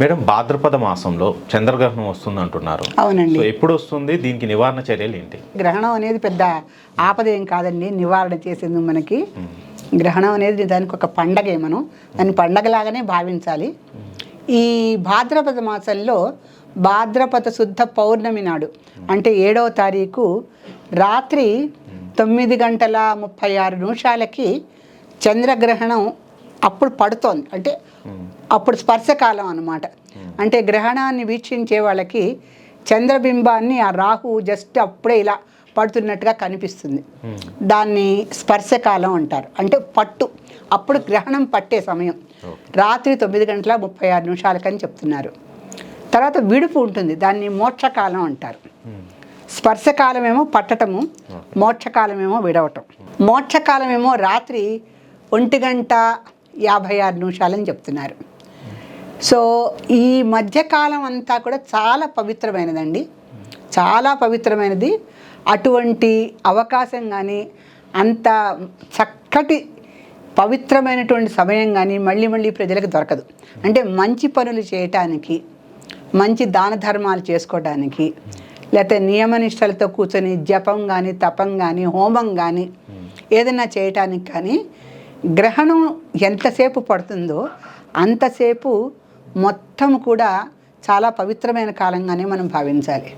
Madam భాద్రపద మాసంలో చంద్రగ్రహణం వస్తుంది అంటున్నారు. అవునండి. ఎప్పుడు వస్తుంది? దీనికి నివారణ చర్యలు ఏంటి? గ్రహణం అనేది పెద్ద ఆపద ఏం కాదండి. నివారణ చేసింది మనకి. గ్రహణం అనేది దానికి ఒక పండగే మనం. దాన్ని పండగలాగానే భావించాలి. ఈ భాద్రపద మాసంలో భాద్రపద శుద్ధ పౌర్ణమి నాడు అంటే ఏడవ తారీఖు రాత్రి తొమ్మిది గంటల ముప్పై ఆరు నిమిషాలకి చంద్రగ్రహణం అప్పుడు పడుతోంది. అంటే అప్పుడు స్పర్శకాలం అన్నమాట. అంటే గ్రహణాన్ని వీక్షించే వాళ్ళకి చంద్రబింబాన్ని ఆ రాహు జస్ట్ అప్పుడే ఇలా పడుతున్నట్టుగా కనిపిస్తుంది. దాన్ని స్పర్శకాలం అంటారు. అంటే పట్టు. అప్పుడు గ్రహణం పట్టే సమయం. రాత్రి తొమ్మిది గంటల ముప్పై ఆరు నిమిషాలకని చెప్తున్నారు. తర్వాత విడుపు ఉంటుంది. దాన్ని మోక్షకాలం అంటారు. స్పర్శకాలమేమో పట్టటము మోక్షకాలమేమో విడవటం. మోక్షకాలమేమో రాత్రి ఒంటి గంట యాభై ఆరు నిమిషాలని చెప్తున్నారు. సో ఈ మధ్యకాలం అంతా కూడా చాలా పవిత్రమైనదండి. చాలా పవిత్రమైనది. అటువంటి అవకాశం కానీ అంత చక్కటి పవిత్రమైనటువంటి సమయం కానీ మళ్ళీ మళ్ళీ ప్రజలకు దొరకదు. అంటే మంచి పనులు చేయటానికి మంచి దాన ధర్మాలు చేసుకోవడానికి లేకపోతే నియమనిష్టలతో కూర్చొని జపం కానీ తపం కానీ హోమం కానీ ఏదైనా చేయటానికి కానీ గ్రహణం ఎంతసేపు పడుతుందో అంతసేపు మొత్తం కూడా చాలా పవిత్రమైన కాలంగానే మనం భావించాలి.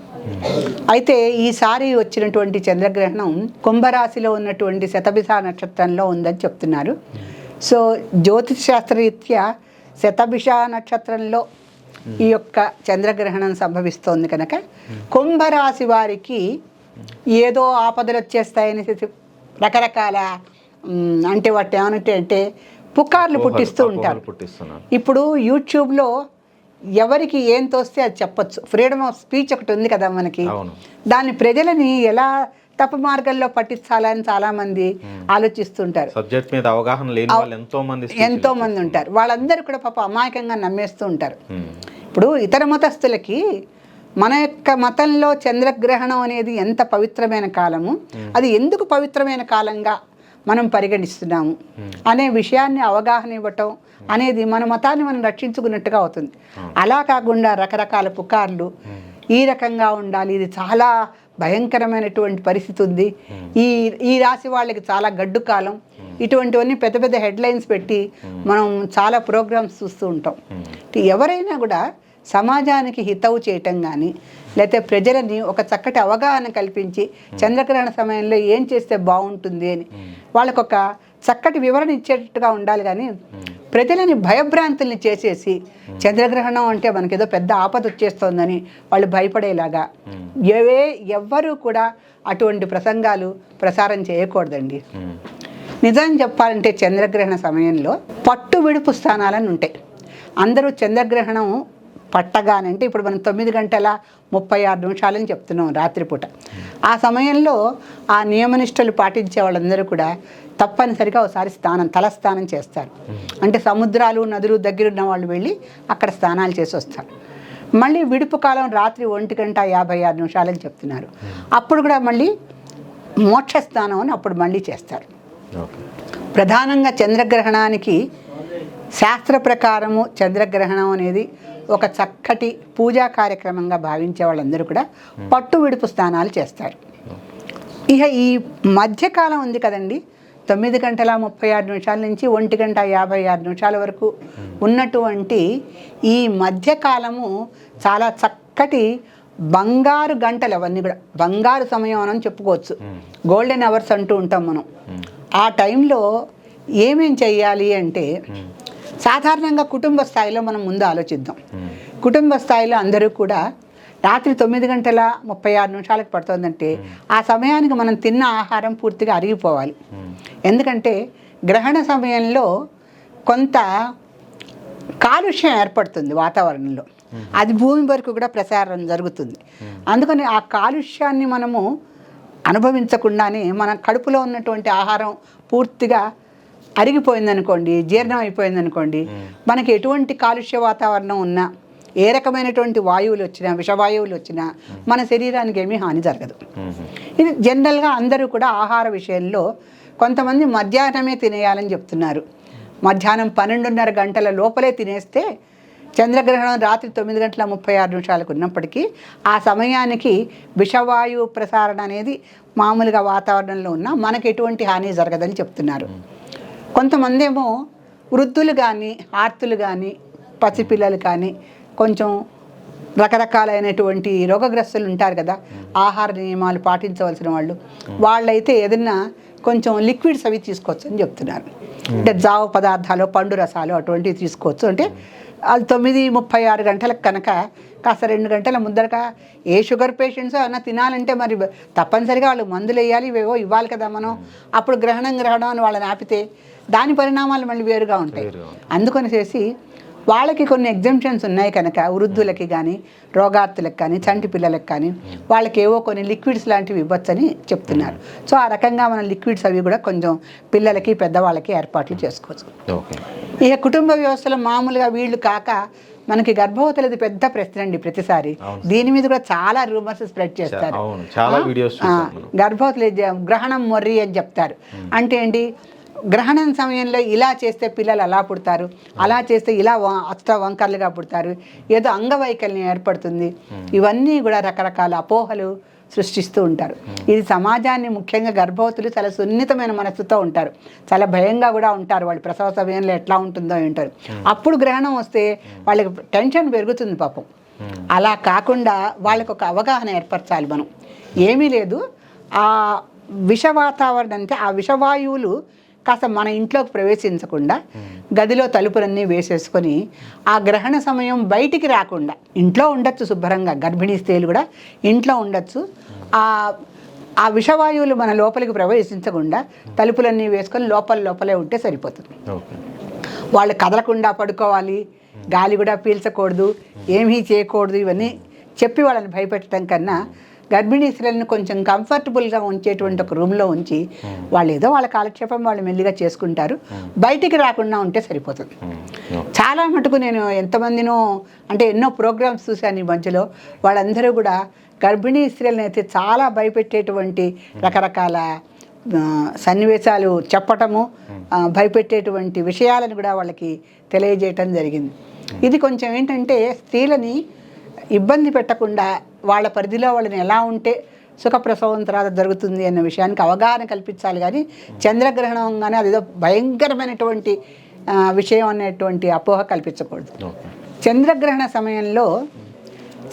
అయితే ఈసారి వచ్చినటువంటి చంద్రగ్రహణం కుంభరాశిలో ఉన్నటువంటి శతభిష నక్షత్రంలో ఉందని చెప్తున్నారు. సో జ్యోతిషాస్త్రరీత్యా శతభిష నక్షత్రంలో ఈ యొక్క చంద్రగ్రహణం సంభవిస్తోంది కనుక కుంభరాశి వారికి ఏదో ఆపదలు వచ్చేస్తాయని రకరకాల అంటే వాటి ఏమంటే అంటే పుకార్లు పుట్టిస్తూ ఉంటారు. ఇప్పుడు యూట్యూబ్లో ఎవరికి ఏం తోస్తే అది చెప్పొచ్చు. ఫ్రీడమ్ ఆఫ్ స్పీచ్ ఒకటి ఉంది కదా మనకి. దాన్ని ప్రజలని ఎలా తప్పు మార్గంలో పట్టించాలని చాలా మంది ఆలోచిస్తుంటారు. సబ్జెక్ట్ మీద అవగాహన లేని వాళ్ళు ఎంతో మంది ఎంతో మంది ఉంటారు. వాళ్ళందరూ కూడా పాప అమాయకంగా నమ్మేస్తూ ఉంటారు. ఇప్పుడు ఇతర మతస్థులకి మన యొక్క మతంలో చంద్రగ్రహణం అనేది ఎంత పవిత్రమైన కాలము అది ఎందుకు పవిత్రమైన కాలంగా మనం పరిగణిస్తున్నాము. అనే విషయాన్ని అవగాహన ఇవ్వటం అనేది మన మతాన్ని మనం రక్షించుకున్నట్టుగా అవుతుంది. అలా కాకుండా రకరకాల పుకార్లు ఈ రకంగా ఉండాలి. ఇది చాలా భయంకరమైనటువంటి పరిస్థితి ఉంది. ఈ ఈ రాశి వాళ్ళకి చాలా గడ్డు కాలం. ఇటువంటివన్నీ పెద్ద పెద్ద హెడ్లైన్స్ పెట్టి మనం చాలా ప్రోగ్రామ్స్ చూస్తూ ఉంటాం. ఎవరైనా కూడా సమాజానికి హితవు చేయటం కానీ లేకపోతే ప్రజలని ఒక చక్కటి అవగాహన కల్పించి చంద్రగ్రహణ సమయంలో ఏం చేస్తే బాగుంటుంది అని వాళ్ళకు ఒక చక్కటి వివరణ ఇచ్చేటట్టుగా ఉండాలి కానీ ప్రజలని భయభ్రాంతుల్ని చేసేసి చంద్రగ్రహణం అంటే మనకేదో పెద్ద ఆపద వచ్చేస్తోందని వాళ్ళు భయపడేలాగా ఏవే ఎవ్వరూ కూడా అటువంటి ప్రసంగాలు ప్రసారం చేయకూడదండి. నిజం చెప్పాలంటే చంద్రగ్రహణ సమయంలో పట్టు విడుపు స్థానాలని ఉంటాయి అందరూ చంద్రగ్రహణం పట్టగానంటే ఇప్పుడు మనం తొమ్మిది గంటల ముప్పై ఆరు నిమిషాలని చెప్తున్నాం రాత్రిపూట. ఆ సమయంలో ఆ నియమనిష్టలు పాటించే వాళ్ళందరూ కూడా తప్పనిసరిగా ఒకసారి స్నానం తల స్నానం చేస్తారు. అంటే సముద్రాలు నదులు దగ్గర ఉన్న వాళ్ళు వెళ్ళి అక్కడ స్నానాలు చేసి వస్తారు. మళ్ళీ విడుపు కాలం రాత్రి ఒంటి గంట యాభై ఆరు నిమిషాలని చెప్తున్నారు. అప్పుడు కూడా మళ్ళీ మోక్ష స్నానం అని అప్పుడు మళ్ళీ చేస్తారు. ప్రధానంగా చంద్రగ్రహణానికి శాస్త్ర ప్రకారము చంద్రగ్రహణం అనేది ఒక చక్కటి పూజా కార్యక్రమంగా భావించే వాళ్ళందరూ కూడా పట్టు విడుపు స్నానాలు చేస్తారు. ఇక ఈ మధ్యకాలం ఉంది కదండి. తొమ్మిది గంటల ముప్పై ఆరు నిమిషాల నుంచి ఒంటి గంట యాభై ఆరు నిమిషాల వరకు ఉన్నటువంటి ఈ మధ్యకాలము చాలా చక్కటి బంగారు గంటలు అవన్నీ కూడా. బంగారు సమయం అని చెప్పుకోవచ్చు. గోల్డెన్ అవర్స్ అంటూ ఉంటాం మనం. ఆ టైంలో ఏమేం చెయ్యాలి అంటే సాధారణంగా కుటుంబ స్థాయిలో మనం ముందు ఆలోచిద్దాం. ఉమ్, కుటుంబ స్థాయిలో అందరూ కూడా రాత్రి తొమ్మిది గంటల ముప్పై ఆరు నిమిషాలకు పడుతుందంటే ఆ సమయానికి మనం తిన్న ఆహారం పూర్తిగా అరిగిపోవాలి. ఉమ్, ఎందుకంటే గ్రహణ సమయంలో కొంత కాలుష్యం ఏర్పడుతుంది వాతావరణంలో. అది భూమి వరకు కూడా ప్రసారం జరుగుతుంది. అందుకని ఆ కాలుష్యాన్ని మనము అనుభవించకుండానే మన కడుపులో ఉన్నటువంటి ఆహారం పూర్తిగా అరిగిపోయిందనుకోండి జీర్ణం అయిపోయిందనుకోండి మనకి ఎటువంటి కాలుష్య వాతావరణం ఉన్నా ఏ రకమైనటువంటి వాయువులు వచ్చినా విషవాయువులు వచ్చినా మన శరీరానికి ఏమీ హాని జరగదు. ఇది జనరల్గా అందరూ కూడా ఆహార విషయంలో కొంతమంది మధ్యాహ్నమే తినేయాలని చెప్తున్నారు. మధ్యాహ్నం పన్నెండున్నర గంటల లోపలే తినేస్తే చంద్రగ్రహణం రాత్రి తొమ్మిది గంటల ముప్పై ఆరు నిమిషాలకు ఉన్నప్పటికీ ఆ సమయానికి విషవాయు ప్రసారణ అనేది మామూలుగా వాతావరణంలో ఉన్న మనకి ఎటువంటి హాని జరగదని చెప్తున్నారు. కొంతమంది ఏమో వృద్ధులు కానీ ఆర్తులు కానీ పసిపిల్లలు కానీ కొంచెం రకరకాలైనటువంటి రోగగ్రస్తులు ఉంటారు కదా ఆహార నియమాలు పాటించవలసిన వాళ్ళు. వాళ్ళైతే ఏదన్నా కొంచెం లిక్విడ్స్ అవి తీసుకోవచ్చు అని చెప్తున్నారు. అంటే జావ పదార్థాలు పండు రసాలు అటువంటివి తీసుకోవచ్చు. అంటే అది తొమ్మిది ముప్పై ఆరు గంటలకు కనుక కాస్త రెండు గంటల ముందరగా ఏ షుగర్ పేషెంట్స్ అయినా తినాలంటే మరి తప్పనిసరిగా వాళ్ళు మందులు వేయాలి ఇవేవో ఇవ్వాలి కదా మనం. అప్పుడు గ్రహణం గ్రహణం అని వాళ్ళని ఆపితే దాని పరిణామాలు మళ్ళీ వేరుగా ఉంటాయి. అందుకని చేసి వాళ్ళకి కొన్ని ఎగ్జామ్షన్స్ ఉన్నాయి కనుక వృద్ధులకి కానీ రోగార్తులకు కానీ చంటి పిల్లలకు కానీ వాళ్ళకి ఏవో కొన్ని లిక్విడ్స్ లాంటివి ఇవ్వచ్చని చెప్తున్నారు. సో ఆ రకంగా మనం లిక్విడ్స్ అవి కూడా కొంచెం పిల్లలకి పెద్దవాళ్ళకి ఏర్పాట్లు చేసుకోవచ్చు. ఇక కుటుంబ వ్యవస్థలో మామూలుగా వీళ్ళు కాక మనకి గర్భవతులది పెద్ద ప్రశ్న అండి ప్రతిసారి. దీని మీద కూడా చాలా రూమర్స్ స్ప్రెడ్ చేస్తారు. గర్భవతులు గ్రహణం మొర్రి అని చెప్తారు. అంటే ఏంటి? గ్రహణం సమయంలో ఇలా చేస్తే పిల్లలు అలా పుడతారు అలా చేస్తే ఇలా అష్ట వంకర్లుగా పుడతారు ఏదో అంగవైకల్యం ఏర్పడుతుంది. ఇవన్నీ కూడా రకరకాల అపోహలు సృష్టిస్తూ ఉంటారు. ఇది సమాజాన్ని ముఖ్యంగా గర్భవతులు చాలా సున్నితమైన మనస్సుతో ఉంటారు. చాలా భయంగా కూడా ఉంటారు వాళ్ళు. ప్రసవ సమయంలో ఎట్లా ఉంటుందో ఏంటారు అప్పుడు గ్రహణం వస్తే వాళ్ళకి టెన్షన్ పెరుగుతుంది పాపం. అలా కాకుండా వాళ్ళకు ఒక అవగాహన ఏర్పరచాలి మనం. ఏమీ లేదు. ఆ విష వాతావరణం అంటే ఆ విషవాయువులు కాస్త మన ఇంట్లోకి ప్రవేశించకుండా గదిలో తలుపులన్నీ వేసేసుకొని ఆ గ్రహణ సమయం బయటికి రాకుండా ఇంట్లో ఉండొచ్చు శుభ్రంగా గర్భిణీ స్త్రీలు కూడా ఇంట్లో ఉండొచ్చు. ఆ ఆ విషవాయువులు మన లోపలికి ప్రవేశించకుండా తలుపులన్నీ వేసుకొని లోపల లోపలే ఉంటే సరిపోతుంది. వాళ్ళు కదలకుండా పడుకోవాలి గాలి కూడా పీల్చకూడదు ఏమీ చేయకూడదు ఇవన్నీ చెప్పి వాళ్ళని భయపెట్టడం కన్నా గర్భిణీ స్త్రీలను కొంచెం కంఫర్టబుల్గా ఉంచేటువంటి ఒక రూమ్లో ఉంచి వాళ్ళు ఏదో వాళ్ళ కాలక్షేపం వాళ్ళు మెల్లిగా చేసుకుంటారు. బయటికి రాకుండా ఉంటే సరిపోతుంది. చాలా మటుకు నేను ఎంతమందినో అంటే ఎన్నో ప్రోగ్రామ్స్ చూశాను ఈ మధ్యలో. వాళ్ళందరూ కూడా గర్భిణీ స్త్రీలను అయితే చాలా భయపెట్టేటువంటి రకరకాల సన్నివేశాలు చెప్పటము భయపెట్టేటువంటి విషయాలను కూడా వాళ్ళకి తెలియజేయటం జరిగింది. ఇది కొంచెం ఏంటంటే స్త్రీలని ఇబ్బంది పెట్టకుండా వాళ్ళ పరిధిలో వాళ్ళని ఎలా ఉంటే సుఖప్రసవం తర్వాత జరుగుతుంది అన్న విషయానికి అవగాహన కల్పించాలి. కానీ చంద్రగ్రహణం కానీ అదేదో భయంకరమైనటువంటి విషయం అనేటువంటి అపోహ కల్పించకూడదు. చంద్రగ్రహణ సమయంలో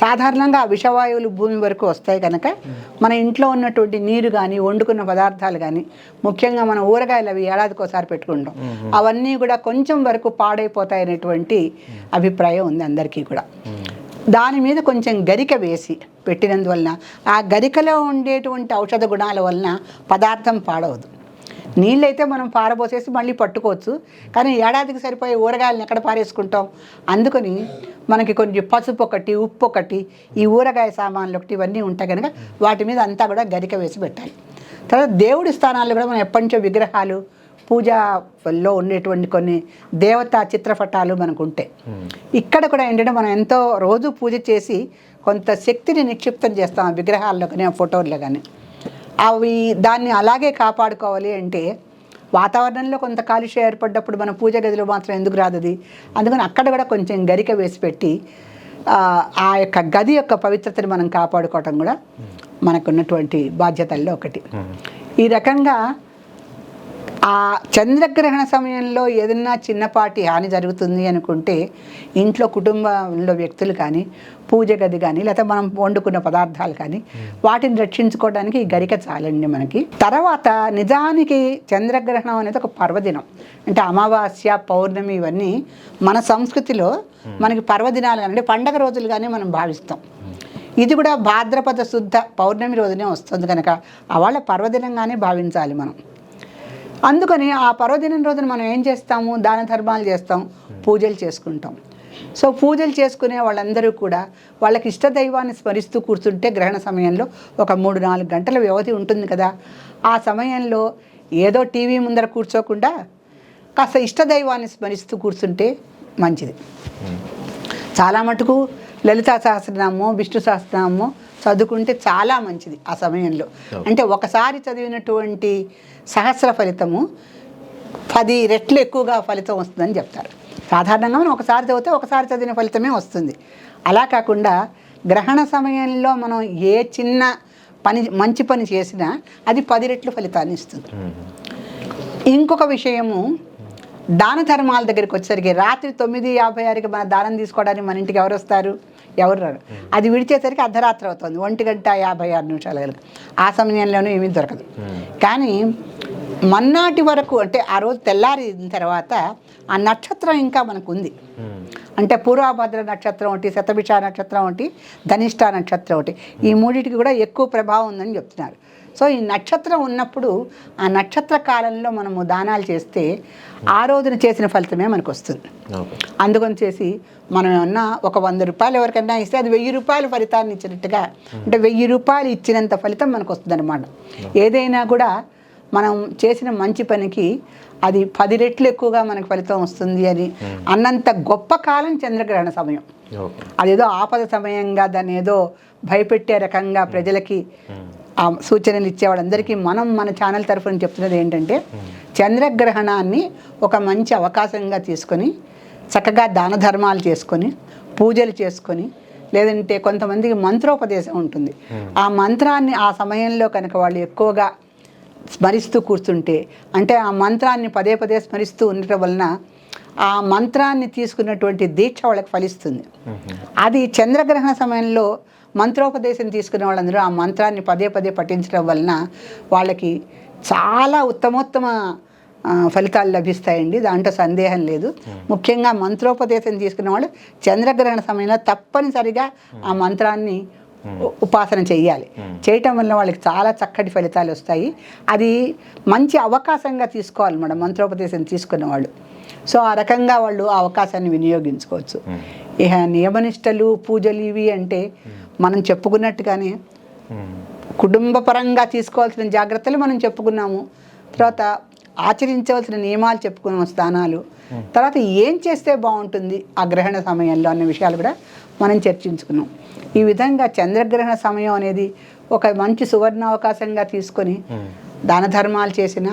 సాధారణంగా ఆ విషవాయువులు భూమి వరకు వస్తాయి కనుక మన ఇంట్లో ఉన్నటువంటి నీరు కానీ వండుకున్న పదార్థాలు కానీ ముఖ్యంగా మన ఊరగాయలు అవి ఏడాదికి ఒకసారి పెట్టుకుంటాం అవన్నీ కూడా కొంచెం వరకు పాడైపోతాయి అనేటువంటి అభిప్రాయం ఉంది అందరికీ కూడా. దాని మీద కొంచెం గరిక వేసి పెట్టినందువలన ఆ గరికలో ఉండేటువంటి ఔషధ గుణాల వలన పదార్థం పాడవదు. నీళ్ళైతే మనం పారబోసేసి మళ్ళీ పట్టుకోవచ్చు. కానీ ఏడాదికి సరిపోయే ఊరగాయలను ఎక్కడ పారేసుకుంటాం? అందుకని మనకి కొంచెం పసుపు ఒకటి ఉప్పు ఒకటి ఈ ఊరగాయ సామాన్లు ఒకటి ఇవన్నీ ఉంటాయి కనుక వాటి మీద అంతా కూడా గరిక వేసి పెట్టాలి. తర్వాత దేవుడి స్థానాల్లో కూడా మనం ఎప్పటి నుంచో విగ్రహాలు పూజలో ఉండేటువంటి కొన్ని దేవతా చిత్రపటాలు మనకు ఉంటాయి ఇక్కడ కూడా ఏంటంటే మనం ఎంతో రోజు పూజ చేసి కొంత శక్తిని నిక్షిప్తం చేస్తాం ఆ విగ్రహాల్లో కానీ ఆ ఫోటోల్లో కానీ. అవి దాన్ని అలాగే కాపాడుకోవాలి అంటే వాతావరణంలో కొంత కాలుష్యం ఏర్పడ్డప్పుడు మన పూజ గదిలో మాత్రం ఎందుకు రాదు అది అందుకని అక్కడ కూడా కొంచెం గరిక వేసి పెట్టి ఆ, ఆ యొక్క గది యొక్క పవిత్రతని మనం కాపాడుకోవటం కూడా మనకున్నటువంటి బాధ్యతల్లో ఒకటి. ఈ రకంగా ఆ చంద్రగ్రహణ సమయంలో ఏదన్నా చిన్నపాటి హాని జరుగుతుంది అనుకుంటే ఇంట్లో కుటుంబంలో వ్యక్తులు కానీ పూజ గది కానీ లేకపోతే మనం వండుకున్న పదార్థాలు కానీ వాటిని రక్షించుకోవడానికి ఈ గరిక చాలండి మనకి. తర్వాత నిజానికి చంద్రగ్రహణం అనేది ఒక పర్వదినం. అంటే అమావాస్య పౌర్ణమి ఇవన్నీ మన సంస్కృతిలో మనకి పర్వదినాలు కానీ అంటే పండగ రోజులుగానే మనం భావిస్తాం. ఇది కూడా భాద్రపద శుద్ధ పౌర్ణమి రోజునే వస్తుంది కనుక ఆ వాళ్ళ పర్వదినంగానే భావించాలి మనం. అందుకని ఆ పర్వదినం రోజున మనం ఏం చేస్తాము? దాన ధర్మాలు చేస్తాం. పూజలు చేసుకుంటాం. సో పూజలు చేసుకునే వాళ్ళందరూ కూడా వాళ్ళకి ఇష్ట దైవాన్ని స్మరిస్తూ కూర్చుంటే గ్రహణ సమయంలో ఒక మూడు నాలుగు గంటల వ్యవధి ఉంటుంది కదా. ఆ సమయంలో ఏదో టీవీ ముందర కూర్చోకుండా కాస్త ఇష్ట దైవాన్ని స్మరిస్తూ కూర్చుంటే మంచిది. చాలా మటుకు లలితా సహస్రనామం విష్ణు సహస్రనామం చదువుకుంటే చాలా మంచిది ఆ సమయంలో. అంటే ఒకసారి చదివినటువంటి సహస్ర ఫలితము పది రెట్లు ఎక్కువగా ఫలితం వస్తుందని చెప్తారు. సాధారణంగా మనం ఒకసారి చదివితే ఒకసారి చదివిన ఫలితమే వస్తుంది. అలా కాకుండా గ్రహణ సమయంలో మనం ఏ చిన్న పని మంచి పని చేసినా అది పది రెట్లు ఫలితాన్ని ఇస్తుంది. ఇంకొక విషయము దాన ధర్మాల దగ్గరికి వచ్చేసరికి రాత్రి తొమ్మిది యాభై ఆరుకి మన దానం తీసుకోవడానికి మన ఇంటికి ఎవరు వస్తారు? ఎవరు రారు. అది విడిచేసరికి అర్ధరాత్రి అవుతుంది. ఒంటి గంట యాభై ఆరు నిమిషాల వరకు ఆ సమయంలోనూ ఏమీ దొరకదు. కానీ మన్నాటి వరకు అంటే ఆ రోజు తెల్లారిన తర్వాత ఆ నక్షత్రం ఇంకా మనకు ఉంది ఉమ్. అంటే పూర్వభద్ర నక్షత్రం ఒకటి శతభిష నక్షత్రం ఒకటి ధనిష్ట నక్షత్రం ఒకటి. ఈ మూడింటికి కూడా ఎక్కువ ప్రభావం ఉందని చెప్తున్నారు. సో ఈ నక్షత్రం ఉన్నప్పుడు ఆ నక్షత్ర కాలంలో మనము దానాలు చేస్తే ఆ రోజున చేసిన ఫలితమే మనకు వస్తుంది. అందుకని చేసి మనం ఏమన్నా ఒక వంద రూపాయలు ఎవరికైనా ఇస్తే అది వెయ్యి రూపాయల ఫలితాన్ని ఇచ్చినట్టుగా అంటే వెయ్యి రూపాయలు ఇచ్చినంత ఫలితం మనకు వస్తుంది ఏదైనా కూడా మనం చేసిన మంచి పనికి అది పది రెట్లు ఎక్కువగా మనకు ఫలితం వస్తుంది అని అన్నంత గొప్ప కాలం చంద్రగ్రహణ సమయం. అదేదో ఆపద సమయంగా దాన్ని ఏదో భయపెట్టే రకంగా ప్రజలకి ఆ సూచనలు ఇచ్చే వాళ్ళందరికీ మనం మన ఛానల్ తరఫున చెప్తున్నది ఏంటంటే చంద్రగ్రహణాన్ని ఒక మంచి అవకాశంగా తీసుకొని చక్కగా దాన ధర్మాలు చేసుకొని పూజలు చేసుకొని లేదంటే కొంతమందికి మంత్రోపదేశం ఉంటుంది. ఆ మంత్రాన్ని ఆ సమయంలో కనుక వాళ్ళు ఎక్కువగా స్మరిస్తూ కూర్చుంటే అంటే ఆ మంత్రాన్ని పదే పదే స్మరిస్తూ ఉండటం వలన ఆ మంత్రాన్ని తీసుకున్నటువంటి దీక్ష వాళ్ళకి ఫలిస్తుంది. అది చంద్రగ్రహణ సమయంలో మంత్రోపదేశం తీసుకున్న వాళ్ళందరూ ఆ మంత్రాన్ని పదే పదే పఠించడం వలన వాళ్ళకి చాలా ఉత్తమోత్తమ ఫలితాలు లభిస్తాయండి. దాంట్లో సందేహం లేదు. ముఖ్యంగా మంత్రోపదేశం తీసుకున్న వాళ్ళు చంద్రగ్రహణ సమయంలో తప్పనిసరిగా ఆ మంత్రాన్ని ఉపాసన చెయ్యాలి చేయటం వల్ల వాళ్ళకి చాలా చక్కటి ఫలితాలు వస్తాయి. అది మంచి అవకాశంగా తీసుకోవాలి మేడం మంత్రోపదేశం తీసుకున్న వాళ్ళు. సో ఆ రకంగా వాళ్ళు ఆ అవకాశాన్ని వినియోగించుకోవచ్చు. ఇక నియమనిష్టలు పూజలు ఇవి అంటే మనం చెప్పుకున్నట్టుగానే కుటుంబపరంగా కుటుంబ పరంగా తీసుకోవాల్సిన జాగ్రత్తలు మనం చెప్పుకున్నాము. తర్వాత ఆచరించవలసిన నియమాలు చెప్పుకున్నాము స్థానాలు. తర్వాత ఏం చేస్తే బాగుంటుంది ఆ గ్రహణ సమయంలో అనే విషయాలు కూడా మనం చర్చించుకున్నాం. ఈ విధంగా చంద్రగ్రహణ సమయం అనేది ఒక మంచి సువర్ణ అవకాశంగా తీసుకొని దాన ధర్మాలు చేసిన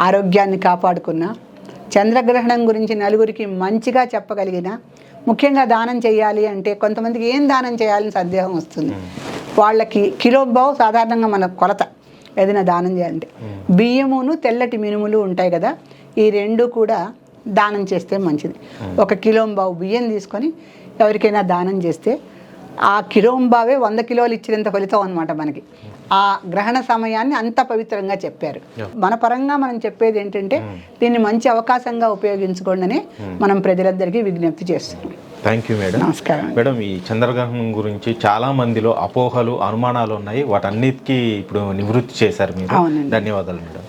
ఆరోగ్యాన్ని కాపాడుకున్న చంద్రగ్రహణం గురించి నలుగురికి మంచిగా చెప్పగలిగిన ముఖ్యంగా దానం చేయాలి అంటే కొంతమందికి ఏం దానం చేయాలని సందేహం వస్తుంది. వాళ్ళకి కిలో బావు సాధారణంగా మన కొలత ఏదైనా దానం చేయాలంటే. బియ్యమును తెల్లటి మినుములు ఉంటాయి కదా ఈ రెండు కూడా దానం చేస్తే మంచిది. ఒక కిలోంబావు బియ్యం తీసుకొని ఎవరికైనా దానం చేస్తే ఆ కిలోంబావే వంద కిలోలు ఇచ్చినంత ఫలితం అనమాట మనకి. ఆ గ్రహణ సమయాన్ని అంత పవిత్రంగా చెప్పారు. మన పరంగా మనం చెప్పేది ఏంటంటే దీన్ని మంచి అవకాశంగా ఉపయోగించుకోండి అని మనం ప్రజలందరికీ విజ్ఞప్తి చేస్తున్నాం. థ్యాంక్ యూ మేడం నమస్కారం. మేడం ఈ చంద్రగ్రహణం గురించి చాలా మందిలో అపోహలు అనుమానాలు ఉన్నాయి. వాటన్నిటికీ ఇప్పుడు నివృత్తి చేశారు మీరు. ధన్యవాదాలు మేడం